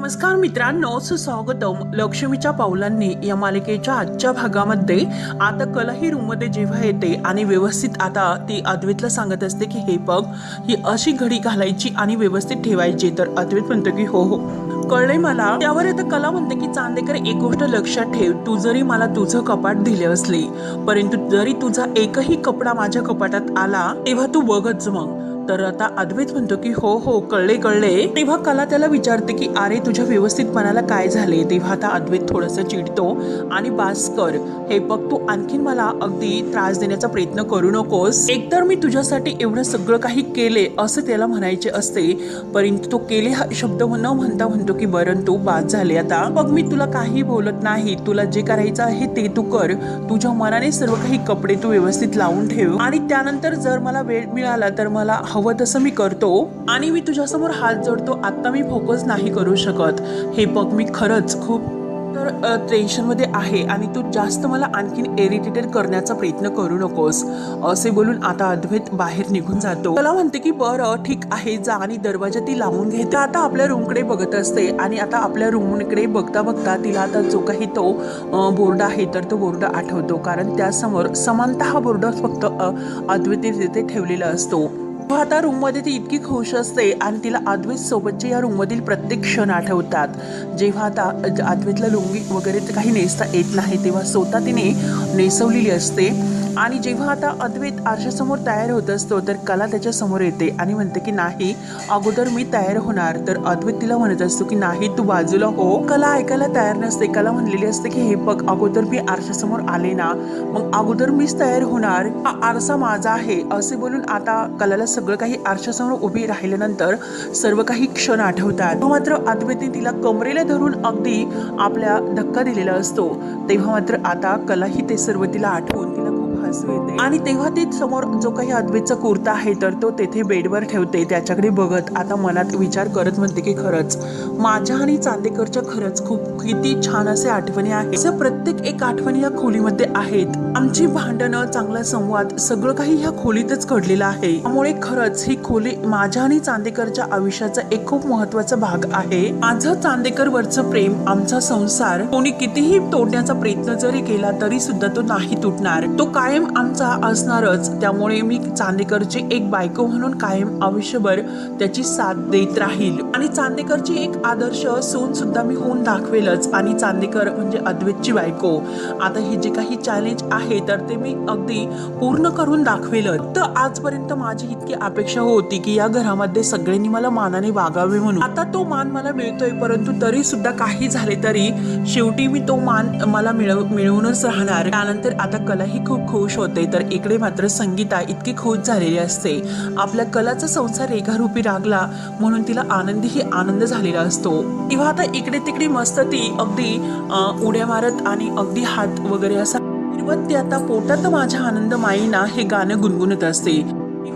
नमस्कार मित्रांनो सुस्वागतम. लक्ष्मीच्या पावलांनी या मालिकेच्या आजच्या भागामध्ये आता कलाही रूममध्ये जेव्हा येते आणि व्यवस्थित आता ती अद्वैतला सांगत असते की हे बघ ही अशी घडी घालायची आणि व्यवस्थित ठेवायची. तर अद्वैत म्हणतो की हो हो. कळले मला? त्यावर आता कला म्हणते की चांदेकर एक गोष्ट लक्षात ठेव. तू जरी मला तुझं कपाट दिले असले परंतु जरी तुझा एकही कपडा माझ्या कपाटात आला तेव्हा तू बघच मग. तर आता अद्वैत म्हणतो की हो हो कळले कळले. तेव्हा कला त्याला विचारते की अरे तुझ्या व्यवस्थितपणाला काय झाले? तेव्हा आता अद्वैत थोडस चिडतो आणि बास कर हे बघ तू आणखीन मला अगदी त्रास देण्याचा प्रयत्न करू नकोस. एकतर मी तुझ्यासाठी एवढं सगळं काही केले असं त्याला म्हणायचे असते. परंतु तो केले हा शब्द न म्हणता म्हणतो की बरं तू बाद झाले आता. मग मी तुला काही बोलत नाही. तुला जे करायचं आहे ते तू कर. तुझ्या मनाने सर्व काही कपडे तू व्यवस्थित लावून ठेव. आणि त्यानंतर जर मला वेळ मिळाला तर मला हो, हवं तसं मी करतो आणि मी तुझ्यासमोर हात जोडतो आत्ता मी फोकस नाही करू शकत. हे बघ मी खरंच खूप तर टेन्शनमध्ये आहे आणि तू जास्त मला आणखीन इरिटेटेड करण्याचा प्रयत्न करू नकोस. असे बोलून आता अद्वैत बाहेर निघून जातो. मला म्हणते की बरं ठीक आहे जा आणि दरवाजा ती लावून घेते आता आपल्या रूमकडे बघत असते आणि आता आपल्या रूमकडे बघता बघता तिला आता जो काही तो बोर्ड आहे तर तो बोर्ड आठवतो. कारण त्यासमोर समानता हा बोर्ड फक्त अ, अद्वैत तिथे ठेवलेला असतो. तेव्हा रूममध्ये ती इतकी खुश असते आणि तिला अद्वैत सोबतचे या रूममधील प्रत्येक क्षण आठवतात. जेव्हा आता अद्वैतला लुंगी वगैरे काही नेसता येत नाही तेव्हा स्वतः तिने नेसवलेली असते. आणि जेव्हा आता अद्वैत आरशासमोर तयार होत असतो तर कला त्याच्यासमोर येते आणि म्हणते की नाही अगोदर मी तयार होणार. तर अद्वैत तिला म्हणत असतो की नाही तू बाजूला हो. कला ऐकायला तयार नसते. कला म्हणलेली असते की हे बघ अगोदर मी आरशासमोर आले ना मग अगोदर मीच तयार होणार. हा आरसा माझा आहे. असे बोलून आता कलाला सगळं काही आरशासमोर उभी राहिल्यानंतर सर्व काही क्षण आठवतात. मात्र अद्वैतने तिला कमरेला धरून अगदी आपल्या धक्का दिलेला असतो. तेव्हा मात्र आता कला ही ते सर्व तिला आठवून तिला हसू येते आणि तेव्हा ते समोर जो काही अद्वैतचा कुर्ता आहे तर तो तेथे बेडवर ठेवते त्याच्याकडे बघत आता मनात विचार करत म्हणते की खरंच माझ्या आणि चांदेकरच्या खरंच खूप किती छान असे आठवणी आहेत. असं प्रत्येक एक आठवणी या खोलीमध्ये आहेत. आमची भांडणं चांगला संवाद सगळं काही ह्या खोलीतच घडलेलं आहे. त्यामुळे खरंच ही खोली माझ्या आणि चांदेकरच्या आयुष्याचा एक खूप महत्त्वाचा भाग आहे. माझं चांदेकर वरचं प्रेम आमचा संसार कोणी कितीही तोडण्याचा प्रयत्न जरी केला तरी सुद्धा तो नाही तुटणार. तो कायम आमचा असणारच. त्यामुळे मी चांदेकरची एक बायको म्हणून कायम आयुष्यभर त्याची साथ देत राहील. आणि चांदेकरची एक आदर्श सून सुद्धा मी होऊन दाखवेलच. आणि चांदेकर म्हणजे अद्वैतची बायको. आता हे जे काही चॅलेंज आहे तर ते मी अगदी पूर्ण करून दाखवेलच. तर आजपर्यंत माझी इतकी अपेक्षा होती की या घरामध्ये सगळ्यांनी मला मानाने वागावे म्हणून. आता तो मान मला मिळतोय परंतु तरी सुद्धा काही झाले तरी शेवटी मी तो मान मला मिळव मिळवूनच राहणार. त्यानंतर आता कलाही खूप खुश होते तर इकडे मात्र संगीता इतकी खुश झालेली असते. आपल्या कलाचा संसार रेखारूपी लागला म्हणून तिला आनंदीही आनंद झालेला असतो. तेव्हा आता इकडे तिकडे मस्त ती अगदी उड्या मारत आणि अगदी हात वगैरे असा ते आता पोटात माझ्या आनंद माईना हे गाणं गुणगुणत असते.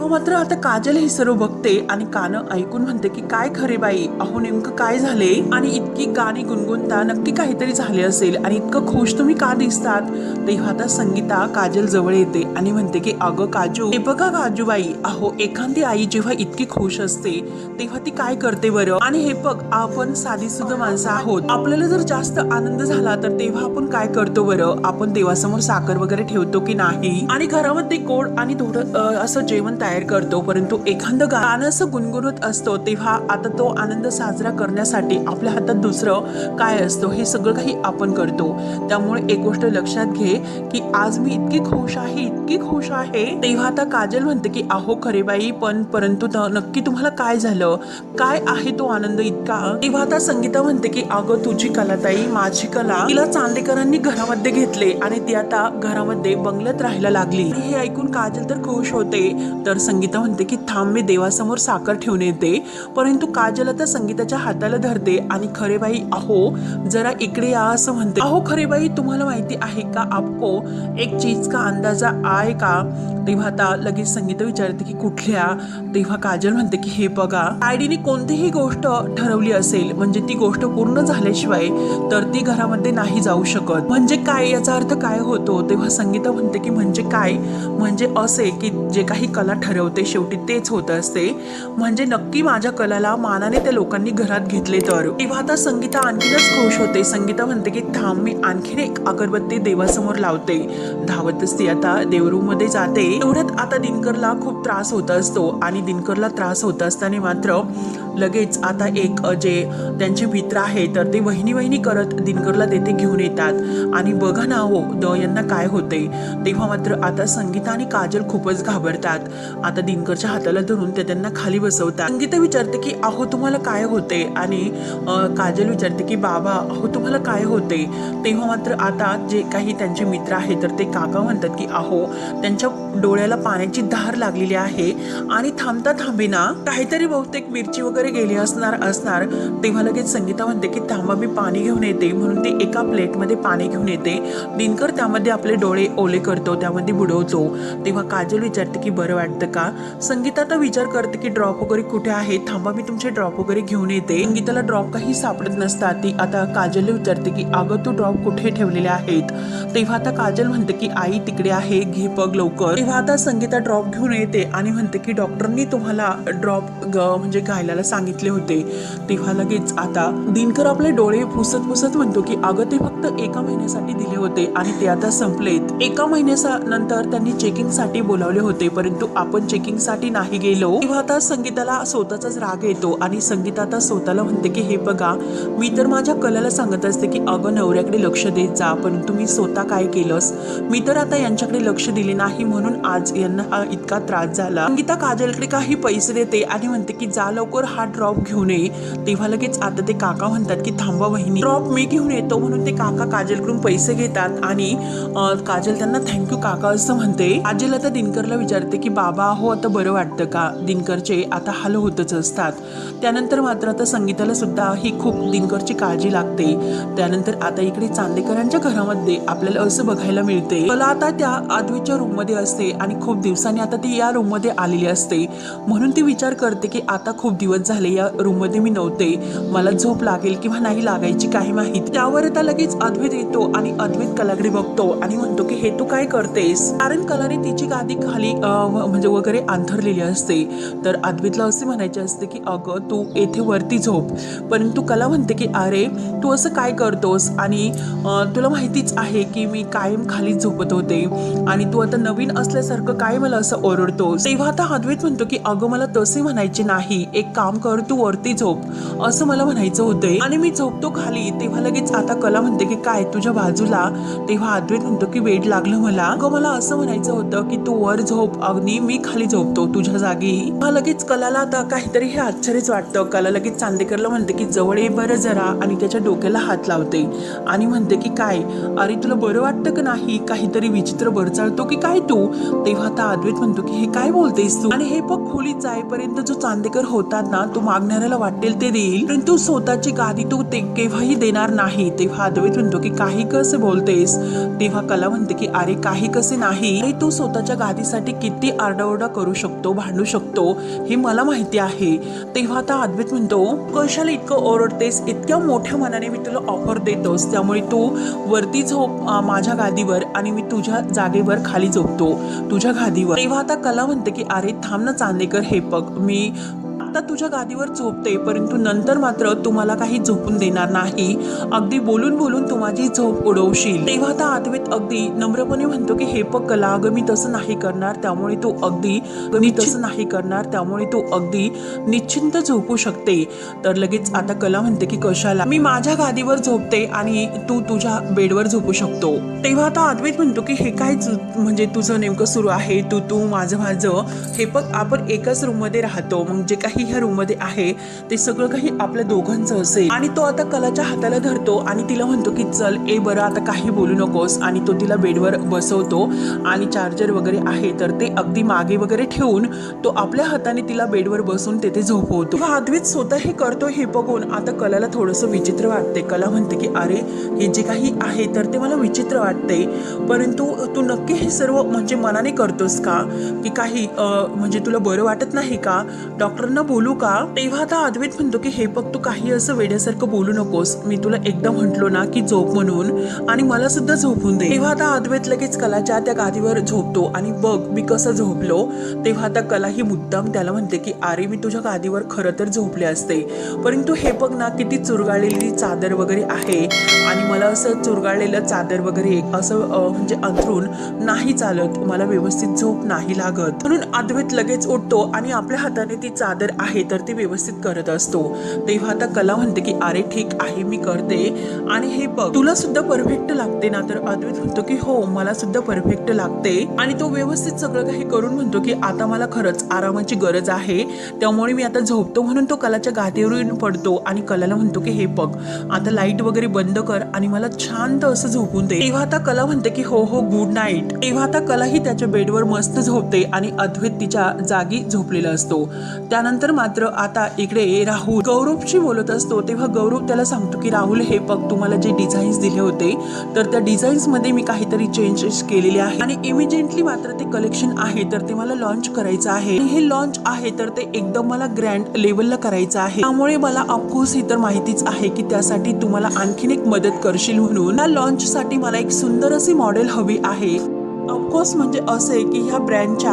तेव्हा मात्र आता काजल हे सर्व बघते आणि कानं ऐकून म्हणते की काय खरे बाई? अहो नेमकं काय झाले? आणि इतकी गाणी गुणगुणता नक्की काहीतरी झाले असेल आणि इतकं खुश तुम्ही का दिसतात? तेव्हा आता संगीता काजल जवळ येते आणि म्हणते की अगं काजू हे बघा काजूबाई अहो एखादी आई जेव्हा इतकी खुश असते तेव्हा ती काय करते बरं? आणि हे बघ आपण साधी सुद्धा माणसं आहोत. आपल्याला जर जास्त आनंद झाला तर तेव्हा आपण काय करतो बरं? आपण देवासमोर साखर वगैरे ठेवतो की नाही? आणि घरामध्ये गोड आणि थोडं असं जेवण तयार करतो परंतु एखादं गाणं असं गुणगुणत असतो तेव्हा आता तो आनंद साजरा करण्यासाठी आपल्या हातात दुसरं काय असतो हे सगळं काही आपण करतो. त्यामुळे एक गोष्ट लक्षात घे की आज मी इतकी खुश आहे इतकी खुश आहे. तेव्हा आता काजल म्हणते की अहो खरे बाई पण परंतु नक्की तुम्हाला काय झालं? काय आहे तो आनंद इतका? तेव्हा आता संगीता म्हणते की अगं तुझी कला ताई माझी कला. तिला चांदेकरांनी घरामध्ये घेतले आणि ती आता घरामध्ये बंगल्यात राहायला लागली. हे ऐकून काजल तर खुश होते. तर संगीता म्हणते की थांब मी देवासमोर साखर ठेवून येते. परंतु काजल आता संगीताच्या हाताला धरते आणि खरे बाई अहो जरा इकडे या असं म्हणते. अहो खरे बाई तुम्हाला माहिती आहे का आपको एक चीज का अंदाजा आहे का? तेव्हा आता लगेच संगीता विचारते की कुठल्या? तेव्हा काजल म्हणते की हे बघा आयडीने कोणतीही गोष्ट ठरवली असेल म्हणजे ती गोष्ट पूर्ण झाल्याशिवाय तर ती घरामध्ये नाही जाऊ शकत. म्हणजे काय? याचा अर्थ काय होतो? तेव्हा संगीता म्हणते की म्हणजे काय? म्हणजे असे की जे काही कला ठर ठरवते शेवटी तेच होत असते. म्हणजे नक्की माझ्या कलाला मानाने त्या लोकांनी घरात घेतले तर. तेव्हा आता संगीता आणखीनच खुश होते. संगीता म्हणते की थांब मी आणखीन एक अगरबत्ती देवासमोर लावते. धावतच ती आता देवरूममध्ये जाते. एवढ्यात आता दिनकरला खूप त्रास होत असतो. आणि दिनकरला त्रास होत असताना मात्र लगेच आता एक जे त्यांचे मित्र आहे तर ते वहिनी वहिनी करत दिनकरला तेथे घेऊन येतात. आणि बघा ना हो द यांना काय होते तेव्हा मात्र आता संगीता आणि काजल खूपच घाबरतात. आता दिनकरच्या हाताला धरून ते त्यांना खाली बसवतात. संगीता विचारते की अहो तुम्हाला काय होते आणि काजल विचारते की बाबा अहो तुम्हाला काय होते तेव्हा मात्र आता जे काही त्यांचे मित्र आहे तर ते काका म्हणतात की अहो त्यांच्या डोळ्याला पाण्याची धार लागलेली आहे आणि थांबता थांबेना. काहीतरी बहुतेक मिरची वगैरे गेली असणार असणार तेव्हा लगेच संगीता म्हणते की थांबा मी पाणी घेऊन येते. म्हणून ती एका प्लेटमध्ये पाणी घेऊन येते. दिनकर त्यामध्ये आपले डोळे ओले करतो त्यामध्ये बुडवतो. तेव्हा काजल विचारते की बरं वाटतं का? संगीता तर विचार करते की ड्रॉप वगैरे कुठे आहे? थांबा मी तुमचे ड्रॉप वगैरे घेऊन येते. संगीताला ड्रॉप काही सापडत नसतात ती आता काजलला विचारते की अगं तू ड्रॉप कुठे ठेवलेले आहेत? तेव्हा आता काजल म्हणते की आई तिकडे आहे घे बघ लवकर. तेव्हा आता संगीता ड्रॉप घेऊन येते आणि म्हणते की डॉक्टरनी तुम्हाला ड्रॉप म्हणजे घायला सांगितले होते. तेव्हा लगेच आता दिनकर आपले डोळे पुसत पुसत म्हणतो की अगं ते फक्त एका महिन्यासाठी दिले होते आणि ते आता संपलेत. एका महिन्याचा नंतर त्यांनी चेकिंगसाठी बोलावले होते परंतु आपण चेकिंगसाठी नाही गेलो. तेव्हा आता संगीताला स्वतःचाच राग येतो आणि संगीता आता स्वतःला म्हणते की हे बघा मी तर माझ्या कलाला सांगत असते की अगं नवऱ्याकडे लक्ष देत जा परंतु मी स्वतः काय केलंस? मी तर आता यांच्याकडे लक्ष दिले नाही म्हणून आज यांना हा इतका त्रास झाला. संगीता काजलकडे काही पैसे देते आणि म्हणते की जा लवकर हा ड्रॉप घेऊन ये तेव्हा लगेच आता ते काका म्हणतात की थांबा वहिनी. ड्रॉप मी घेऊन येतो म्हणून ते काका काजलकडून पैसे घेतात आणि काजल त्यांना थँक्यू काका असं म्हणते. काजल आता दिनकरला विचारते की बाबा हो आता बरं वाटतं का? दिनकरचे आता हाल होतच असतात. त्यानंतर मात्र आता संगीताला सुद्धा ही खूप दिनकरची काळजी लागते. त्यानंतर आता इकडे चांदेकरांच्या घरामध्ये आपल्याला असं बघायला मिळते. मला आता त्या आदवीच्या रूममध्ये असते आणि खूप दिवसांनी आता ती या रूममध्ये आलेली असते. म्हणून ती विचार करते की आता खूप दिवस झाले या रूममध्ये मी नव्हते. मला झोप लागेल किंवा नाही लागायची काही माहिती. त्यावर आता लगेच अद्वैत येतो आणि अद्वैत कलाकडे बघतो आणि म्हणतो की हे तू काय करतेस? कारण कलाने तिची गादी खाली म्हणजे वगैरे अंथरलेली असते. तर अद्वैतला असे म्हणायचे असते की अगं तू येथे वरती झोप. परंतु कला म्हणते की अरे तू असं काय करतोस? आणि तुला माहितीच आहे की मी कायम खाली झोपत होते. आणि तू आता नवीन असल्यासारखं काय मला असं ओरडतोस? तेव्हा आता अद्वैत म्हणतो की अगं मला तसे म्हणायचे नाही. एक काम कर तू वरती झोप. असं मला म्हणायचं होतंय. आणि मी झोपतो खाली. तेव्हा लगेच आता कला म्हणते की काय तुझ्या बाजूला. तेव्हा अद्वैत म्हणतो की वेड लागलं मला. मला असं म्हणायचं होतं की तू वर झोप. अग्नी मी खाली झोपतो तुझ्या जागी. हा लगेच कलाला आता काहीतरी हे आश्चर्यच वाटतं. कला लगेच चांदेकरला म्हणते की जवळ ये बरं जरा. आणि त्याच्या डोक्याला हात लावते. आणि म्हणते की काय अरे तुला बरं वाटतं का नाही? काहीतरी विचित्र बरचाळतो की काय तू? तेव्हा आता अद्वैत म्हणतो की हे काय बोलतेस तू? आणि हे बघ खोलीत जाईपर्यंत जो चांदेकर होतात ना तो मागणाऱ्याला वाटेल ते देईल. परंतु स्वतःची गादी तू ते केव्हाही देणार नाही. तेव्हा अद्वैत म्हणतो की काही कसे बोलतेस? तेव्हा कला म्हणते की अरे काही कसे नाही. अरे तू स्वतःच्या गादीसाठी किती आरडाओरडा करू शकतो भांडू शकतो हे मला माहिती आहे. तेव्हा आता अद्वैत म्हणतो कशाला इतकं ओरडतेस? इतक्या मोठ्या मनाने मी तुला ऑफर देतोस. त्यामुळे तू वरती झोप माझ्या गादीवर आणि मी तुझ्या जागेवर खाली झोपतो तुझ्या गादीवर. तेव्हा आता कला म्हणते की अरे थांब ना चांदेकर हे बघ मी आता तुझ्या गादीवर झोपते परंतु नंतर मात्र तुम्हाला काही झोपून देणार नाही. अगदी बोलून बोलून तू माझी झोप उडवशील. तेव्हा आता आत्वेत अगदी नम्रपणे म्हणतो की हे पग कला अगं मी तसं नाही करणार त्यामुळे तू अगदी मी तसं नाही करणार त्यामुळे तू अगदी निश्चिंत झोपू शकते. तर लगेच आता कला म्हणते की कशाला? मी माझ्या गादीवर झोपते आणि तू तुझ्या बेडवर झोपू शकतो. तेव्हा आता अद्वैत म्हणतो की हे काय म्हणजे तुझं नेमकं सुरू आहे? तू तू माझं माझं. हे पग आपण एकाच रूममध्ये राहतो. मग जे काही ह्या रूममध्ये आहे ते सगळं काही आपल्या दोघांचं असेल. आणि तो आता कलाच्या हाताला धरतो आणि तिला म्हणतो की चल ए बरं आता काही बोलू नकोस. आणि तो तिला बेडवर बसवतो. आणि चार्जर वगैरे आहे तर ते अगदी मागे वगैरे ठेवून तो आपल्या हाताने तिला बेडवर बसून तेथे झोपवतो. हा अद्वैत स्वतः हे करतो हे बघून आता कलाला थोडंसं विचित्र वाटते कला म्हणते की अरे हे जे काही आहे तर ते मला विचित्र वाटते परंतु तू नक्की हे सर्व म्हणजे मनाने करतोस का? की काही म्हणजे तुला बरं वाटत नाही का? डॉक्टरांना बोलू का? तेव्हा आता अद्वैत म्हणतो की हे बघ तू काही असं वेड्यासारखं बोलू नकोस. मी तुला एकदा म्हटलो ना की झोप म्हणून आणि मला सुद्धा झोपून दे. तेव्हा आता अद्वैत लगेच कलाच्या त्या गादीवर झोपतो आणि बघ मी कसं झोपलो. तेव्हा आता कला ही मुद्दाम त्याला म्हणते की अरे मी तुझ्या गादीवर खरं तर झोपले असते. परंतु हे बघ ना किती चुरगाळलेली चादर वगैरे आहे. आणि मला असं चुरगाळलेलं चादर वगैरे असं म्हणजे अंथरून नाही चालत. मला व्यवस्थित झोप नाही लागत. म्हणून अद्वैत लगेच उठतो आणि आपल्या हाताने ती चादर आहे तर ती व्यवस्थित करत असतो. तेव्हा आता कला म्हणते की अरे ठीक आहे मी करते. आणि हे बघ तुला सुद्धा परफेक्ट लागते ना? तर अद्वैत म्हणतो की हो मला सुद्धा परफेक्ट लागते. आणि तो व्यवस्थित सगळं काही करून म्हणतो की आता मला खरंच आरामाची गरज आहे. त्यामुळे मी आता झोपतो म्हणून तो कलाच्या गादीवरून पडतो आणि कलाला म्हणतो की हे बघ आता लाइट वगैरे बंद कर आणि मला शांत असं झोपून दे. तेव्हा आता कला म्हणते की हो हो गुड नाईट तेव्हा आता कलाही त्याच्या बेडवर मस्त झोपते आणि अद्वैत तिच्या जागी झोपलेला असतो. त्यानंतर मात्र आता इकडे राहुल गौरवशी बोलत असतो तेव्हा गौरव त्याला सांगतो की राहुल हे बघ तुम्हाला जे डिझाईन्स दिले होते तर त्या डिझाईन्समध्ये मी काहीतरी चेंजेस केलेले आहे आणि इमिजिएटली मात्र ते कलेक्शन आहे तर ते मला लॉन्च करायचं आहे. आणि हे लॉन्च आहे तर ते एकदम मला ग्रँड लेवलला करायचं आहे. त्यामुळे मला ऑफकोर्स ही तर माहितीच आहे की त्यासाठी तुम्हाला आणखीन एक मदत करशील म्हणून. या लॉन्च साठी मला एक सुंदर अशी मॉडेल हवी आहे. ऑफकोर्स म्हणजे असे की ह्या ब्रँडच्या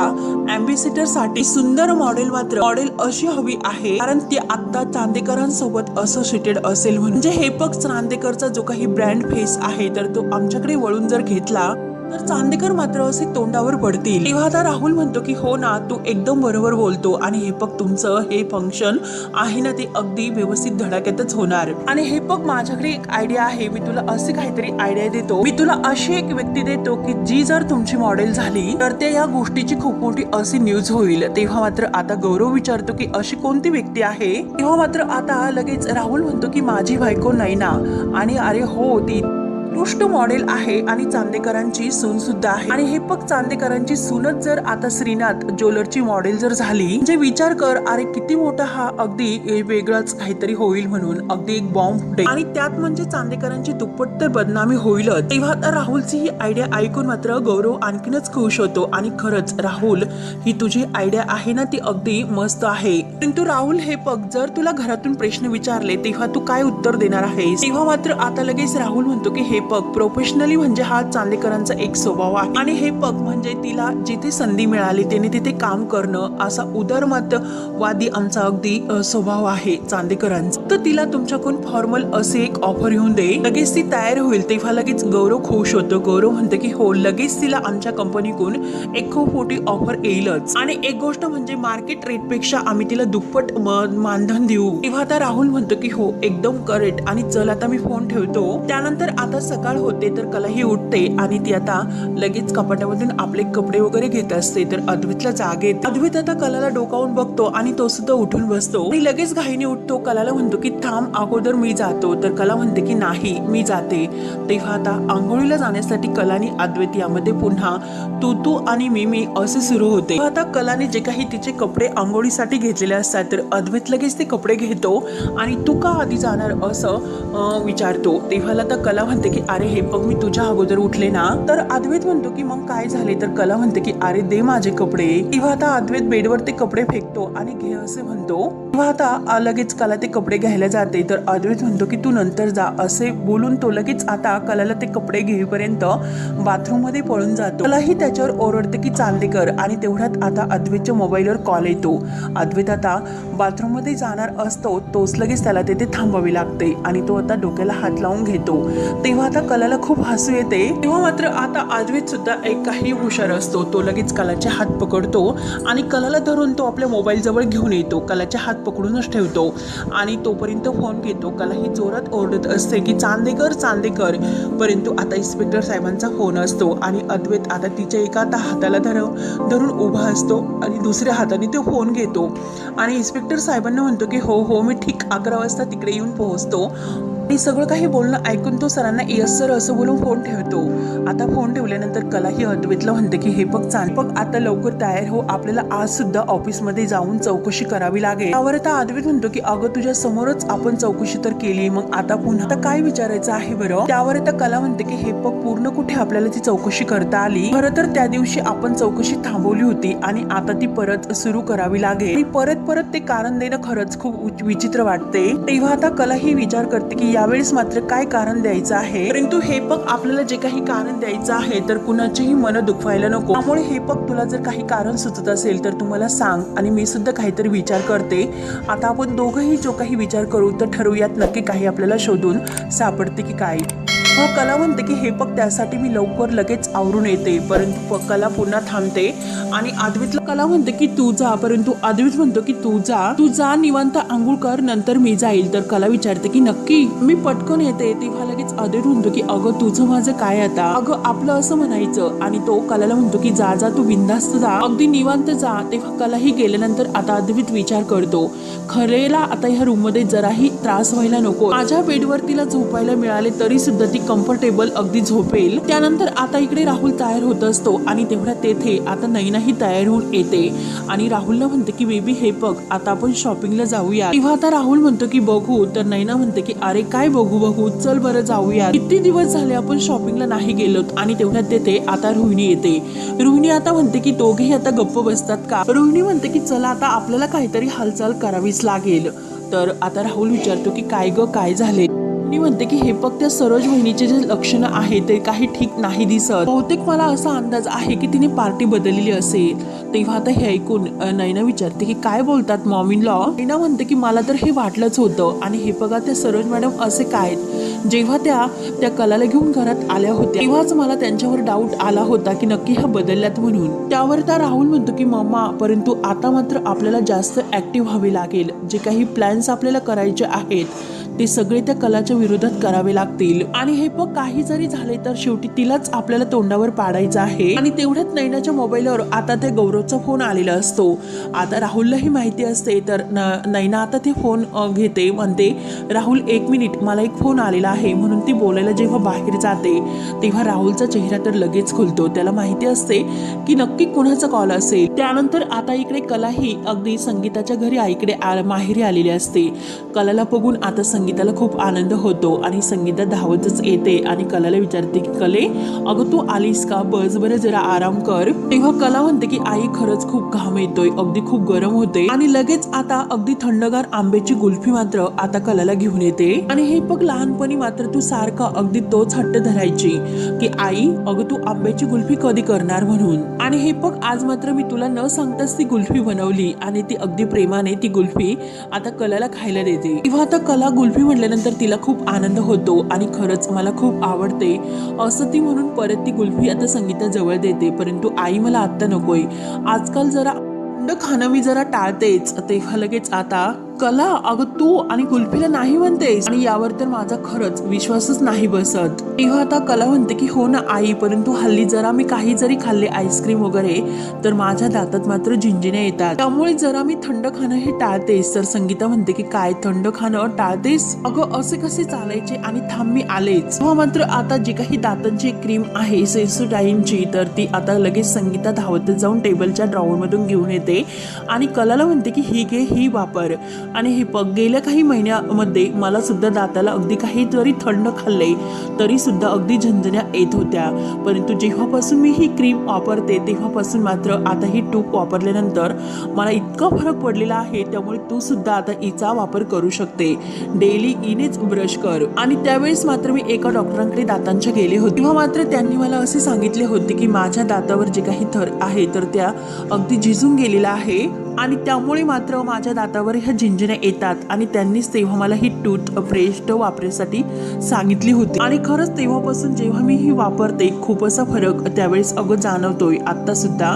अँबेसिडरसाठी सुंदर मॉडेल मात्र मॉडेल अशी हवी आहे. कारण ती आता चांदेकरांसोबत असोसिएटेड असेल म्हणजे हे पग चांदेकरचा जो काही ब्रँड फेस आहे तर तो आमच्याकडे वळून जर घेतला तर चांदेकर मात्र असे तोंडावर पडतील. तेव्हा आता राहुल म्हणतो की हो ना तू एकदम बरोबर बोलतो आणि हे पग तुमचं हे फंक्शन आहे ना ते अगदी व्यवस्थित धडाक्यातच होणार. आणि हे पग माझ्याकडे एक आयडिया आहे. मी तुला असे काहीतरी आयडिया देतो. मी तुला अशी एक व्यक्ती देतो की जी जर तुमची मॉडेल झाली तर ते या गोष्टीची खूप मोठी अशी न्यूज होईल. तेव्हा मात्र आता गौरव विचारतो की अशी कोणती व्यक्ती आहे? तेव्हा मात्र आता लगेच राहुल म्हणतो की माझी बायको नैना. आणि अरे हो ती उत्कृष्ट मॉडेल आहे आणि चांदेकरांची सून सुद्धा आहे. आणि हे पग चांदेकरांची सूनच जर आता श्रीनाथ ज्वेलरची मॉडेल जर झाली म्हणजे विचार कर अरे किती मोठा हा अगदी वेगळाच काहीतरी होईल म्हणून. अगदी एक बॉम्ब आणि त्यात म्हणजे चांदेकरांची दुप्पट तर बदनामी होईलच. तेव्हा तर राहुलची ही आयडिया ऐकून मात्र गौरव आणखीनच खुश होतो. आणि खरंच राहुल ही तुझी आयडिया आहे ना ती अगदी मस्त आहे. परंतु राहुल हे पग जर तुला घरातून प्रश्न विचारले तेव्हा तू काय उत्तर देणार आहेस? तेव्हा मात्र आता लगेच राहुल म्हणतो की हे पग प्रोफेशनली म्हणजे हा चांदेकरांचा एक स्वभाव आहे. आणि हे पग म्हणजे तिला जिथे संधी मिळाली त्याने तिथे काम करणं असा उदरमतवादी आमचा अगदी स्वभाव आहे चांदेकरांचा. तर तिला तुमच्याकडून फॉर्मल असे एक ऑफर येऊन दे. लगेच ती तयार होईल. तेव्हा लगेच गौरव खुश होतो. गौरव म्हणतो की हो लगेच तिला आमच्या कंपनीकडून एक खूप मोठी ऑफर येईलच. आणि एक गोष्ट म्हणजे मार्केट रेटपेक्षा आम्ही तिला दुप्पट म- मानधन देऊ. तेव्हा आता राहुल म्हणतो की हो एकदम करेक्ट आणि चल आता मी फोन ठेवतो. त्यानंतर आता सकाळ होते तर कला ही उठते आणि ती आता लगेच कपाटामधून आपले कपडे वगैरे घेत असते. तर अद्वितला जाग येते. अद्वित आता कलाला डोकावून बघतो आणि तो सुद्धा उठून बसतो. आणि लगेच घाईने उठतो. कलाला म्हणतो की थांब अगोदर मी जातो. तर कला म्हणते की नाही मी जाते. तेव्हा आता आंघोळीला जाण्यासाठी कलानी अद्वैत यामध्ये पुन्हा तू तू आणि मी मी असे सुरू होते. तेव्हा आता कलाने जे काही तिचे कपडे आंघोळीसाठी घेतलेले असतात तर अद्वैत लगेच ते कपडे घेतो आणि तू का आधी जाणार असं विचारतो. तेव्हा आता कला म्हणते की अरे हे बघ मी तुझ्या अगोदर उठले ना तर अद्वैत म्हणतो की मग काय झाले तर कला म्हणते की अरे दे माझे कपडे. किंवा आता अद्वैत बेडवर ते कपडे फेकतो आणि घे असे म्हणतो. किंवा आता लगेच कला ते कपडे घ्यायला जाते. तर अद्वैत म्हणतो की तू नंतर जा. असे बोलून तो लगेच आता कलाला ते कपडे घेईपर्यंत बाथरूममध्ये पळून जातो. कलाही त्याच्यावर ओरडते की चांदेकर आणि तेवढ्यात आता अद्वैतच्या मोबाईलवर कॉल येतो. अद्वैत आता बाथरूममध्ये जाणार असतो तोच लगेच त्याला तिथे थांबावे लागते आणि तो आता डोक्याला हात लावून घेतो. तेव्हा आता कलाला खूप हसू येते. तेव्हा मात्र आता आजवीत सुद्धा एक काही हुशार असतो. तो लगेच कलाचे हात पकडतो आणि कलाला धरून तो आपल्या मोबाईल जवळ घेऊन येतो. कलाचे हात पकडूनच ठेवतो आणि तोपर्यंत फोन घेतो. कला ही जोरात ओरडत असते की चांदेकर चांदेकर. परंतु आता इन्स्पेक्टर साहेबांचा फोन असतो आणि अद्वैत आता तिच्या एका आता हाताला धर धरून उभा असतो आणि दुसऱ्या हाताने तो फोन घेतो. आणि इन्स्पेक्टर साहेबांना म्हणतो की हो हो मी ठीक अकरा वाजता तिकडे येऊन पोहोचतो. हे सगळं काही बोलणं ऐकून तो सरांना यस सर असं बोलून फोन ठेवतो. आता फोन ठेवल्यानंतर कला ही अद्वैतला म्हणते की हे बघ चाल बघ आता लवकर तयार हो. आपल्याला आज सुद्धा ऑफिसमध्ये जाऊन चौकशी करावी लागेल. त्यावर आता अद्वैत म्हणतो की अगं तुझ्या समोरच आपण चौकशी तर केली मग आता पुन्हा आता काय विचारायचं आहे बरं? त्यावर आता कला म्हणते की हे बघ पूर्ण कुठे आपल्याला ती चौकशी करता आली? खरं तर त्या दिवशी आपण चौकशी थांबवली होती आणि आता ती परत सुरू करावी लागेल. परत परत ते कारण देणं खरंच खूप विचित्र वाटते. तेव्हा आता कला ही विचार करते की यावेळेस मात्र काय कारण द्यायचं आहे? परंतु हे पग आपल्याला जे काही कारण द्यायचं आहे तर कुणाचेही मन दुखवायला नको. त्यामुळे हे पग तुला जर काही कारण सुचत असेल तर तू मला सांग आणि मी सुद्धा काहीतरी विचार करते. आता आपण दोघंही जो काही विचार करू तर ठरवूयात नक्की काही आपल्याला शोधून सापडते की काय. मग कला म्हणते की हे बघ त्यासाठी मी लवकर लगेच आवरून येते. परंतु कला पुन्हा थांबते. आणि अद्वैतला कला म्हणते की तू जा परंतु अद्वैत म्हणतो की तू जा. तू जा निवांत आंघोळ कर नंतर मी जाईल. तर कला विचारते की नक्की मी पटकन येते. तेव्हा लगेच आदवीत म्हणतो की अगं तुझं माझं काय आता? अगं आपलं असं म्हणायचं. आणि तो कलाला म्हणतो की जा जा तू बिंदास्त जा. अगदी निवांत जा. तेव्हा कलाही गेल्यानंतर आता अद्वित विचार करतो. खरेला आता ह्या रूममध्ये जराही त्रास व्हायला नको. माझ्या बेडवर तिला झोपायला मिळाले तरी सुद्धा ती कम्फर्टेबल अगदी झोपेल. त्यानंतर आता इकडे राहुल तयार होत असतो आणि तेवढ्या तेथे आता नैनाही तयार होऊन येते. आणि राहुलला म्हणते की बेबी हे बघ आता आपण शॉपिंगला जाऊया. तेव्हा आता राहुल म्हणतो की बघू. तर नैना म्हणते की अरे काय बघू बघू. चल बरं जाऊया. किती दिवस झाले आपण शॉपिंगला नाही गेलोत आणि तेवढ्यात तेथे आता रोहिणी येते. रोहिणी आता म्हणते की दोघेही आता गप्प बसतात का? रोहिणी म्हणते की चला आता आपल्याला काहीतरी हालचाल करावीच लागेल. तर आता राहुल विचारतो की काय ग काय झाले? मी म्हणते की हे फक्त सरोज वहिनीचे जे लक्षणं आहेत ते काही ठीक नाही दिसत. बहुतेक मला असा अंदाज आहे की तिने पार्टी बदललेली असेल. तेव्हा आता हे ऐकून नैना विचारते की काय बोलतात मॉमिन लॉ नैना म्हणते की मला तर हे वाटलंच होतं. आणि हे बघा त्या सरोज मॅडम असे काय जेव्हा त्या त्या कलाला घेऊन घरात आल्या होत्या तेव्हाच मला त्यांच्यावर डाऊट आला होता की नक्की ह्या बदलल्यात म्हणून. त्यावर त्या राहुल म्हणतो की मम्मा परंतु आता मात्र आपल्याला जास्त ऍक्टिव्ह व्हावे लागेल. जे काही प्लॅन्स आपल्याला करायचे आहेत ते सगळे त्या कलाच्या विरोधात करावे लागतील. आणि हे बघ काही जरी झाले तर शेवटी तिलाच आपल्याला तोंडावर पाडायचं आहे. आणि तेवढ्यात नैनाच्या मोबाईलवर आता त्या गौरवचा फोन आलेला असतो. आता राहुललाही माहिती असते तर न- नैना आता ते फोन घेते म्हणते राहुल एक मिनिट मला एक फोन आलेला आहे. म्हणून ती बोलायला जेव्हा बाहेर जाते तेव्हा राहुलचा चेहरा तर लगेच खुलतो. त्याला माहिती असते की नक्की कोणाचा कॉल असेल. त्यानंतर आता इकडे कलाही अगदी संगीताच्या घरी आईकडे आ- माहेरी आलेली असते. कलाला बघून आता संगीत संगीताला खूप आनंद होतो आणि संगीता धावतच येते आणि कलाला विचारते की कले अगं तू आलीस का? बस बरं जरा आराम कर. तेव्हा कला म्हणते की आई खरंच खूप घाम येतोय. अगदी खूप गरम होते. आणि लगेच आता अगदी थंडगार आंब्याची गुल्फी मात्र आता कलाला घेऊन येते. आणि हे बघ लहानपणी मात्र तू सारखा अगदी तोच हट्ट धरायची की आई अगं तू आंब्याची गुल्फी कधी करणार म्हणून? आणि हे बघ आज मात्र मी तुला न सांगताच ती गुल्फी बनवली आणि ती अगदी प्रेमाने ती गुल्फी आता कलाला खायला देते. तेव्हा आता कला गुल्फी म्हटल्यानंतर तिला खूप आनंद होतो आणि खरंच मला खूप आवडते. असं ती म्हणून परत ती गुल्फी आता संगीताजवळ देते परंतु आई मला आत्ता नकोय. आजकाल जरा थंड खाणं मी जरा टाळतेच तेव्हा लगेच आता कला अगं तू आणि कुल्फीला नाही म्हणतेस. आणि यावर तर माझा खरंच विश्वासच नाही बसत. तेव्हा आता कला म्हणते की हो ना आई परंतु हल्ली जरा मी काही जरी खाल्ले आईस्क्रीम वगैरे तर माझ्या दातात मात्र झिंजिण्या येतात. त्यामुळे जरा मी थंड खाणं हे टाळतेस. तर संगीता म्हणते की काय थंड खाणं टाळतेस? अगं असे कसे चालायचे आणि थांब मी आलेच. तेव्हा मात्र आता जी काही दातांची क्रीम आहे सेन्सोडाईनची तर ती आता लगेच संगीता धावत जाऊन टेबलच्या ड्रॉवर मधून घेऊन येते. आणि कलाला म्हणते की ही घे ही वापर. आणि हे पग गेल्या काही महिन्यामध्ये मला सुद्धा दाताला अगदी काही जरी थंड खाल्ले तरी सुद्धा अगदी झंझण्या येत होत्या. परंतु जेव्हापासून मी ही क्रीम वापरते तेव्हापासून मात्र आता ही टूप वापरल्यानंतर मला इतका फरक पडलेला आहे त्यामुळे तू सुद्धा आता हिचा वापर करू शकते. डेली इनेच ब्रश कर. आणि त्यावेळेस मात्र मी एका डॉक्टरांकडे दातांच्या गेले होते. तेव्हा मात्र त्यांनी मला असे सांगितले होते की माझ्या दातावर जे काही थर आहे तर त्या अगदी झिजून गेलेला आहे. आणि त्यामुळे मात्र माझ्या दातावर ह्या झिंजण्या येतात आणि त्यांनीच तेव्हा मला ही टूथ पेस्ट वापरायसाठी सांगितली होती. आणि खरंच तेव्हापासून जेव्हा मी ही वापरते खूप असा फरक त्यावेळेस अगं जाणवतोय. आता सुद्धा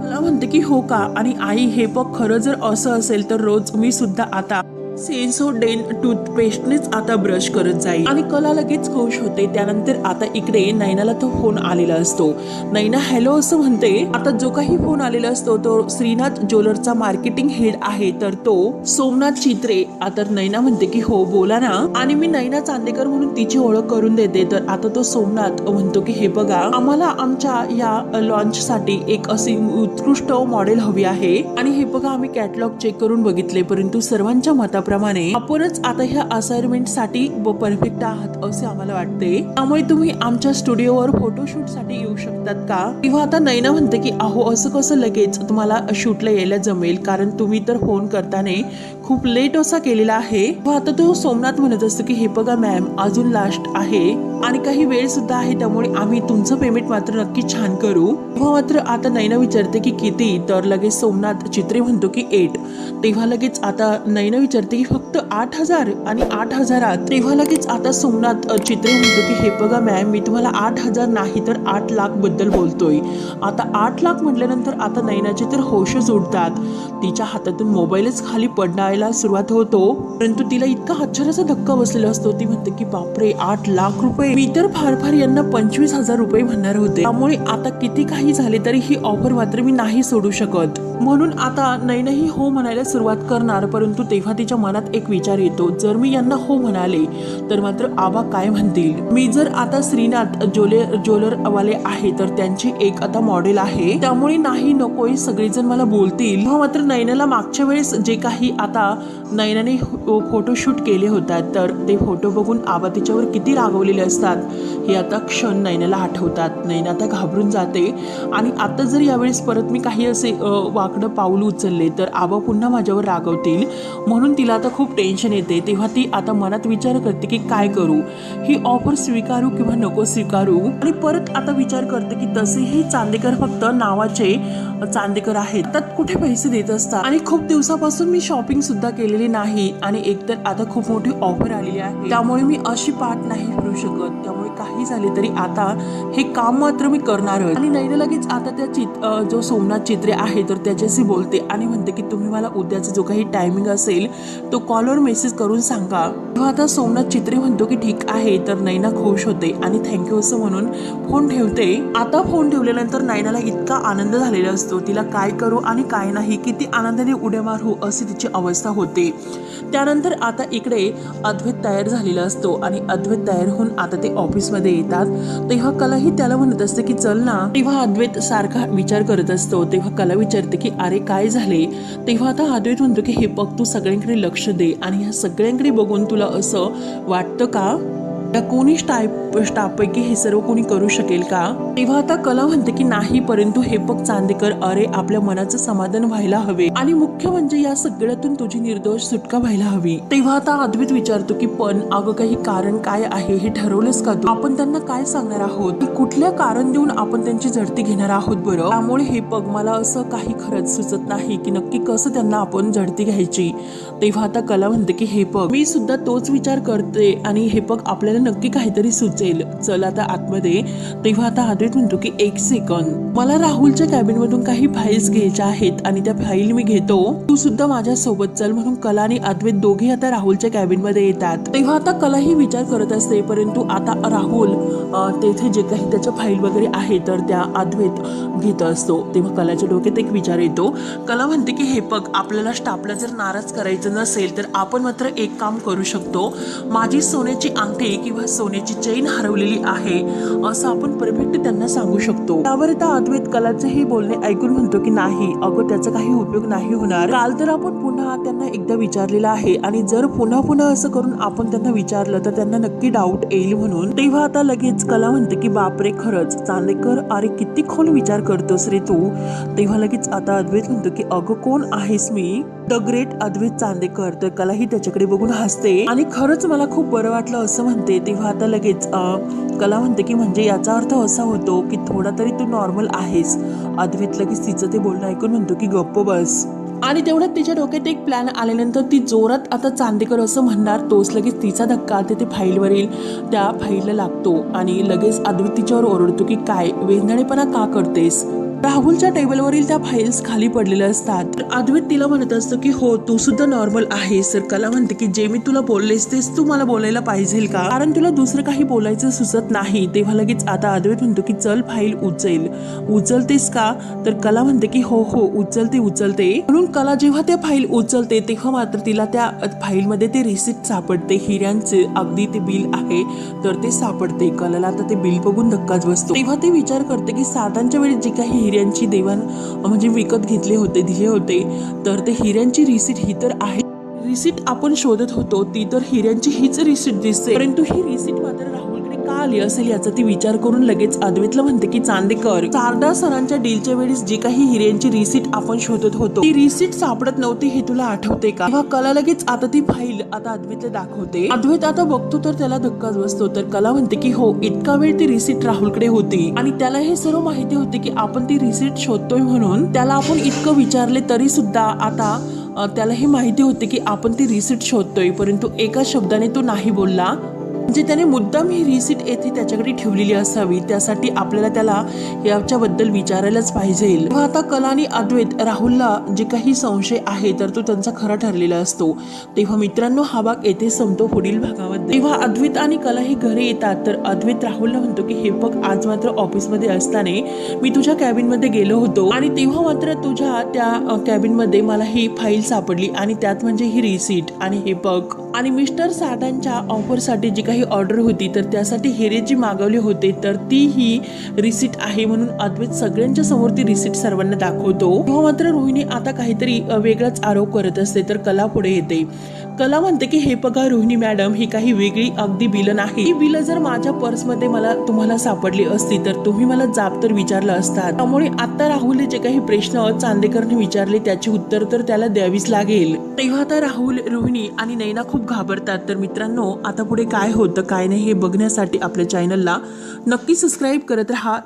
मला म्हणते की हो का? आणि आई हे बघ खरं जर असं असेल तर रोज मी सुद्धा आता सेन्सोडेन टूथपेस्टनेच आता ब्रश करत जाईल. आणि कला लगेच खुश होते. त्यानंतर आता इकडे नैनाला तो फोन आलेला असतो. नैना हॅलो असं म्हणते. आता जो काही फोन आलेला असतो तो श्रीनाथ ज्वेलरचा मार्केटिंग हेड आहे. तर तो सोमनाथ चित्रे. आता नैना म्हणते की हो बोला ना. आणि मी नैना चांदेकर म्हणून तिची ओळख करून देते. तर आता तो सोमनाथ म्हणतो की हे बघा आम्हाला आमच्या या लॉन्च साठी एक अशी उत्कृष्ट मॉडेल हवी आहे. आणि हे बघा आम्ही कॅटलॉग चेक करून बघितले. परंतु सर्वांच्या मताप्रमाणे आपणच आता ह्या असाइनमेंटसाठी परफेक्ट आहात असे आम्हाला वाटते. त्यामुळे तुम्ही आमच्या स्टुडिओवर फोटोशूटसाठी येऊ शकतात का? किंवा आता नैना म्हणते की अहो असं कसं लगेच तुम्हाला शूटला यायला जमेल? कारण तुम्ही तर फोन करताना खूप लेट असा केलेला आहे. व आता तो सोमनाथ म्हणत असतो की हे बघा मॅम अजून लास्ट आहे. आणि काही वेळ सुद्धा आहे त्यामुळे आम्ही तुमचं पेमेंट मात्र नक्की छान करू. तेव्हा मात्र आता नैना विचारते की किती? तर लगेच सोमनाथ चित्रे म्हणतो की एट. तेव्हा लगेच आता नैना विचारते की फक्त आठ हजार आणि आठ हजारात? तेव्हा लगेच आता सोमनाथ चित्रे म्हणतो की हे बघा मॅम मी तुम्हाला आठ हजार नाही तर आठ लाखबद्दल बोलतोय. आता आठ लाख म्हटल्यानंतर आता नैनाचे तर होश उडतात तिच्या हातातून मोबाईलच खाली पडणार पडायला सुरुवात होतो. परंतु तिला इतका आश्चर्याचा धक्का बसलेला असतो. ती म्हणते की बापरे आठ लाख रुपये. मी तर फार फार यांना पंचवीस हजार रुपये म्हणणार होते. त्यामुळे आता किती काही झाले तरी ही ऑफर मात्र मी नाही सोडू शकत. म्हणून आता नैनही हो म्हणायला सुरुवात करणार. परंतु तेव्हा तिच्या मनात एक विचार येतो. जर मी यांना हो म्हणाले तर मात्र आबा काय म्हणतील? मी जर आता श्रीनाथ ज्वेले ज्वेलर वाले आहे तर त्यांची एक आता मॉडेल आहे. त्यामुळे नाही नकोय सगळेजण मला बोलतील. मात्र नैनाला मागच्या वेळेस जे काही आता नैनाने फोटोशूट हो- केले होतात. तर ते फोटो बघून आबा तिच्यावर किती रागवलेले असतात हे आता क्षण नैनाला आठवतात. नैना आता घाबरून जाते. आणि आता जर यावेळेस परत मी काही असे वाकडं पाऊल उचलले तर आबा पुन्हा माझ्यावर रागवतील. म्हणून तिला आता खूप टेन्शन येते. तेव्हा ती आता मनात विचार करते की काय करू? ही ऑफर स्वीकारू किंवा नको स्वीकारू? आणि परत आता विचार करते की तसेही चांदेकर फक्त नावाचे चांदेकर आहेत. त्यात कुठे पैसे देत असतात? आणि खूप दिवसापासून मी शॉपिंग सुद्धा सुद्धा केलेली नाही आणि एकतर आता खूप मोठी ऑफर आलेली आहे. त्यामुळे मी अशी पाठ नाही फिरू शकत. त्यामुळे काही झाले तरी आता हे काम मात्र मी करणार आणि नैना लगेच आता त्या चित जो सोमनाथ चित्रे आहे तर त्याच्याशी बोलते आणि म्हणते की तुम्ही मला उद्याचा जो काही टायमिंग असेल तो कॉलवर मेसेज करून सांगा. तेव्हा आता सोमनाथ चित्रे म्हणतो की ठीक आहे तर नैना खुश होते आणि थँक्यू असं म्हणून फोन ठेवते. आता फोन ठेवल्यानंतर नैनाला इतका आनंद झालेला असतो. तिला काय करू आणि काय नाही किती आनंदाने उड्या मारू अशी तिची अवस्था होते. त्यानंतर आता इकडे अद्वैत तयार झालेला असतो आणि अद्वैत तयार होऊन आता ते ऑफिसमध्ये येतात. तेव्हा कलाही त्याला म्हणत असते की चल ना. तेव्हा अद्वैत सारखा विचार करत असतो. तेव्हा कला विचारते की अरे काय झाले? तेव्हा आता अद्वैत म्हणतो की हे बघ तू सगळ्यांकडे लक्ष दे आणि ह्या सगळ्यांकडे बघून तुला असं वाटतं का? कोणी स्टाफ स्टापैकी हे सर्व कोणी करू शकेल का? तेव्हा आता कला म्हणते की नाही परंतु हे बघ चांदेकर अरे आपल्या मनाचं समाधान व्हायला हवे. आणि मुख्य म्हणजे या सगळ्यातून तुझी निर्दोष सुटका व्हायला हवी. तेव्हा आता अद्वित विचारतो की पण अगं काही कारण काय आहे? हे ठरवलंच का तू? आपण त्यांना काय सांगणार आहोत? कुठल्या कारण देऊन आपण त्यांची झडती घेणार आहोत बरं? त्यामुळे हे बघ मला असं काही खरंच सुचत नाही की नक्की कसं त्यांना आपण झडती घ्यायची. तेव्हा आता कला म्हणते की हे बघ मी सुद्धा तोच विचार करते आणि हे बघ आपल्याला नक्की काहीतरी सुचेल. चल आता आतमध्ये. तेव्हा आता आदित म्हणतो की एक सेकंद मला राहुलच्या कॅबिन मधून काही फाईल्स घ्यायच्या आहेत आणि त्या फाईल मी घेतो. तू सुद्धा माझ्या सोबत चल म्हणून कला आणि अद्वैत दोघे आता राहुलच्या कॅबिनमध्ये येतात. तेव्हा आता कलाही विचार करत असते परंतु आता राहुल तेथे जे काही त्याच्या फाईल वगैरे आहे तर त्या अद्वैत घेत असतो. तेव्हा कलाच्या डोक्यात एक विचार येतो. कला म्हणते की हे बघ आपल्याला स्टाफला जर नाराज करायचं नसेल तर आपण मात्र एक काम करू शकतो. माझी सोन्याची अंगठी किंवा सोन्याची चैन हरवलेली आहे असं आपण परफेक्ट त्यांना सांगू शकतो. त्यावर आता अद्वैत कलाचे हे बोलणे ऐकून म्हणतो की नाही अगं त्याचा काही उपयोग नाही होणार. काल तर आपण पुन्हा त्यांना एकदा विचारलेलं आहे आणि जर पुन्हा पुन्हा असं करून आपण त्यांना विचारलं तर त्यांना नक्की डाऊट येईल म्हणून. तेव्हा आता लगेच कला म्हणते की बापरे खरंच. चांदेकर अरे किती खोल विचार करतोस रे तू. तेव्हा लगेच आता अद्वैत म्हणतो की अगं कोण आहेस मी? The great Advait Chandekar. तर कलाही त्याच्याकडे बघून हसते. आणि खरंच मला खूप बरं वाटलं असं म्हणते. तेव्हा आता लगेच कला म्हणते की म्हणजे याचा अर्थ असा होतो की थोडा तरी तू नॉर्मल आहेस. अद्वैत लगेच तिचं ते बोलणं ऐकून म्हणतो की गप्प बस. आणि तेवढ्यात तिच्या डोक्यात एक प्लॅन आल्यानंतर ती जोरात आता चांदेकर असं म्हणणार. तोच लगेच तिचा धक्का ते ते फाईलवरील त्या फाईलला लागतो. आणि लगेच अद्वैत तिच्यावर ओरडतो की काय? वेंधळेपणा का करतेस? राहुलच्या टेबलवरील त्या फाईल्स खाली पडलेल्या असतात. तर अद्वैत तिला म्हणत असतो की हो तू सुद्धा नॉर्मल आहेस. तर कला म्हणते की जे मी तुला बोललेस तेच तू मला बोलायला पाहिजे का? कारण तुला दुसरं काही बोलायचं सुचत नाही. तेव्हा लगेच आता अद्वैत म्हणतो की चल फाईल उचल. उचलतेस का? तर कला म्हणते की हो हो उचलते उचलते. म्हणून कला जेव्हा त्या फाईल उचलते तेव्हा मात्र तिला त्या फाईलमध्ये ते रिसिप्ट सापडते. हिऱ्यांचे अगदी ते बिल आहे तर ते सापडते. कलाला आता ते बिल बघून धक्काच बसतो. तेव्हा ते विचार करते की सातांच्या वेळी जी काही हिऱ्यांची देवाण म्हणजे विकत घेतले होते दिले होते. तर ते हिऱ्यांची रिसिट ही तर आहे. रिसिट आपण शोधत होतो ती तर हिऱ्यांची हीच रिसिट दिसते. परंतु ही रिसिट मात्र राहुलकडे का आली असेल याचा ती विचार करून लगेच अद्वैतला म्हणते की चांदेकर शारदा सरांच्या डीलच्या वेळेस जी काही हिऱ्यांची रिसिट आपण शोधत होतो ती रिसिट सापडत नव्हती हे तुला आठवते का? तेव्हा कला लगेच आता ती फाईल आता अद्वैतला दाखवते. अद्वैत आता बघतो तर त्याला धक्काच बसतो तर कला म्हणते की हो इतका वेळ ती रिसिट राहुलकडे होती. आणि त्याला हे सर्व माहिती होते की आपण ती रिसिट शोधतोय म्हणून त्याला आपण इतकं विचारले तरी सुद्धा आता त्याला हे माहिती होते की आपण ती रिसिट शोधतोय परंतु एका शब्दाने तो नाही बोलला. जे त्याने मुद्दाम ही रिसिट येथे त्याच्याकडे ठेवलेली असावी त्यासाठी आपल्याला त्याला याच्याबद्दल विचारायलाच पाहिजे. आता कला आणि अद्वैत राहुलला जे काही संशय आहे तर तो त्यांचा खरा ठरलेला असतो. तेव्हा मित्रांनो हा भाग येथे संपतो पुढील भागामध्ये. तेव्हा अद्वैत आणि कला ही घरी येतात तर अद्वैत राहुलला म्हणतो की हे बघ आज मात्र ऑफिसमध्ये असताना मी तुझ्या कॅबिनमध्ये गेलो होतो आणि तेव्हा मात्र तुझ्या त्या कॅबिनमध्ये मला ही फाईल सापडली आणि त्यात म्हणजे ही रिसीट आणि हे बघ. आणि मिस्टर साठांच्या ऑफरसाठी जी काही ऑर्डर होती तर त्यासाठी हिरे जी मागवले होते तर ती ही रिसिट आहे म्हणून अद्वैत सगळ्यांच्या समोर ती रिसिट सर्वांना दाखवतो. तेव्हा मात्र रोहिणी आता काहीतरी वेगळाच आरोप करत असते तर कला पुढे येते. कला म्हणते की हे बघा रोहिणी मॅडम ही काही वेगळी अगदी बिलं नाही. ही बिलं जर माझ्या पर्समध्ये मला तुम्हाला सापडली असती तर तुम्ही मला जाब तर विचारलं असतात. त्यामुळे आता राहुल जे काही प्रश्न चांदेकरने विचारले त्याची उत्तर तर त्याला द्यावीच लागेल. तेव्हा आता राहुल रोहिणी आणि नैना खूप घाबरतात. तर मित्रांनो आता पुढे काय होतं काय नाही हे बघण्यासाठी आपल्या चॅनलला नक्की सबस्क्राईब करत राहा.